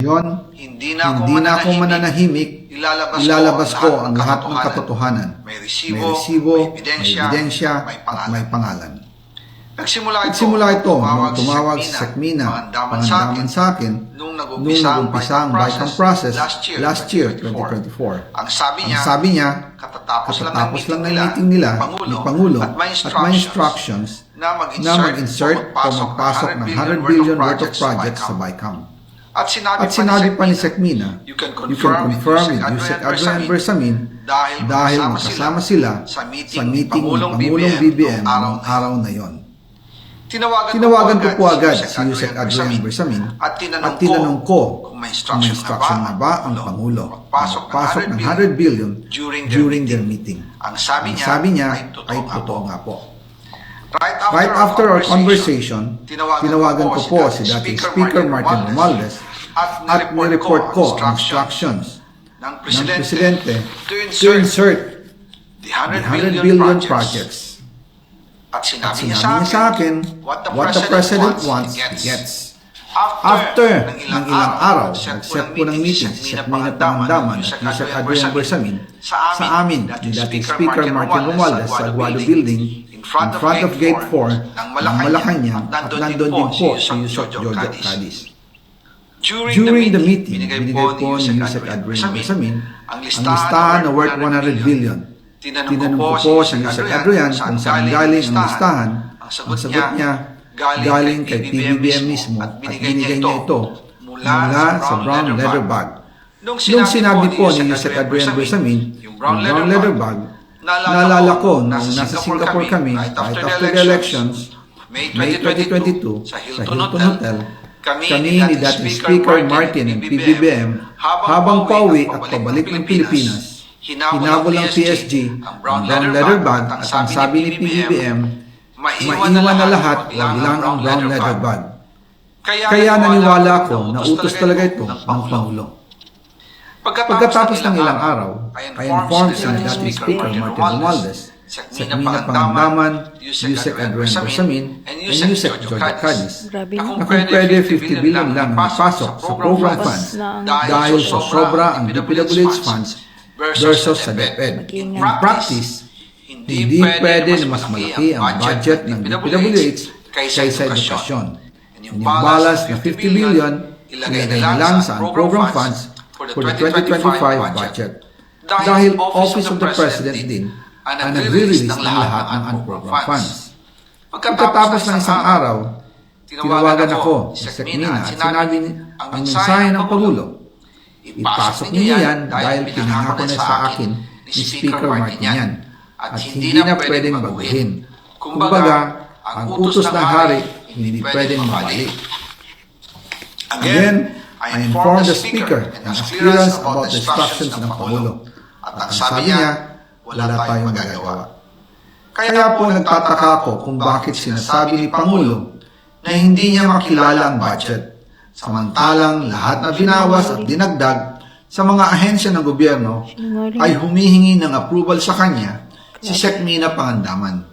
Yon, Hindi na ako hindi na ako mananahimik. Ilalabas, Ilalabas ko ang lahat ng katotohanan. May May resibo, resibo, may may ebidensya, ebidensya, may at pangalan. may pangalan. Nagsimula ito, Nagsimula ito nung tumawag, tumawag pangandaman sa akin, pangandaman sa akin, nung nag-umpisa ang ang Bicam process last year, 2024. Ang sabi Ang niya, sabi niya, katatapos, katatapos lang ng meeting nila Pangulo, ni Pangulo at may at instructions na mag-insert, na mag-insert o magpasok ng 100 billion worth of projects sa Bicam. At sinabi, At sinabi pa ni Sekmina, you can you can confirm, confirm with Yusek Adrian Bersamin dahil, dahil magkasama sila sa meeting, sa meeting Pangulong Pangulong BBM noong araw na yon. Tinawagan, Tinawagan ko po agad si Yusek Adrian Bersamin at tinanong, at tinanong ko kung may kung may instruction na ba ang Pangulo magpasok ng ng 100 100 billion during their during their meeting. Ang sabi Ang niya, sabi niya ay totoo nga po. After, Right after our conversation, tinawagan, tinawagan ko po si dating Speaker Martin Romualdez at nireport ko ang instructions ng Presidente, to insert the the 100 100 billion, projects. At sinabi, niya sa akin, what the President, wants, he gets. After, ng ilang araw, nag-set po ng meeting si Sekmina Pangandaman at Yusek Adrian Bersamin sa amin ni dating Speaker Martin Romualdez sa Aguado Building in front of Gate 4 ng Malacanang at nandun din po si Yusek Jojo Cadiz. During the meeting, binigay po ni Yusek Adrian Bersamin ang listahan na worth 100 billion. Tinanong ko po si Yusek Adrian kung saan galing ang listahan. Ang sagot niya, galing kay PBBM mismo at binigay niya ito mula sa brown leather bag. Nung sinabi po ni Yusek Adrian Bersamin, yung brown leather bag, naalala ko nung nasa Singapore kami right after the elections, May 2022, sa Hilton Hotel, kami ni dating Speaker Martin ng PBBM habang pauwi at pabalik ng Pilipinas, hinabol ng PSG ang brown leather bag at ang sabi ni PBBM, maiwan na lahat, wag lang ang brown leather bag. Kaya naniwala ako na utos talaga ito ng Pangulo. Pagkatapos ng ilang araw, ay informed si dating Speaker Martin Romualdez, Sekmina Pangandaman, Yusek Adrian Bersamin, and Yusek Jojo Cadiz na kung pwede 50 billion lang ang ipasok sa program funds. Dahil sa sobra ang DPWH funds versus sa DepEd. In practice, hindi pwede na mas malaki ang budget ng DPWH kaysa edukasyon. Yung balas na 50 billion, ilagay na lang sa program funds for the 2025 budget. Dahil Office of the President din ang nagre-release ng lahat ng unprogram funds. Pagkatapos ng isang araw, tinawagan ako sa Sekmina at sinabi ni ang mensahe ng Pangulo. Ipasok niyo yan dahil pinangako na sa akin ni Speaker Martin yan at hindi na pwedeng baguhin. Kumbaga, ang utos ng hari hindi pwedeng mabali. Again, I informed the Speaker and asked clearance about the instructions ng Pangulo. At ang sabi niya, wala tayong magagawa. Kaya po nagtataka ako kung bakit sinasabi ni Pangulo na hindi niya makilala ang budget. Samantalang lahat na binawas at dinagdag sa mga ahensya ng gobyerno ay humihingi ng approval sa kanya si Sekmina Pangandaman.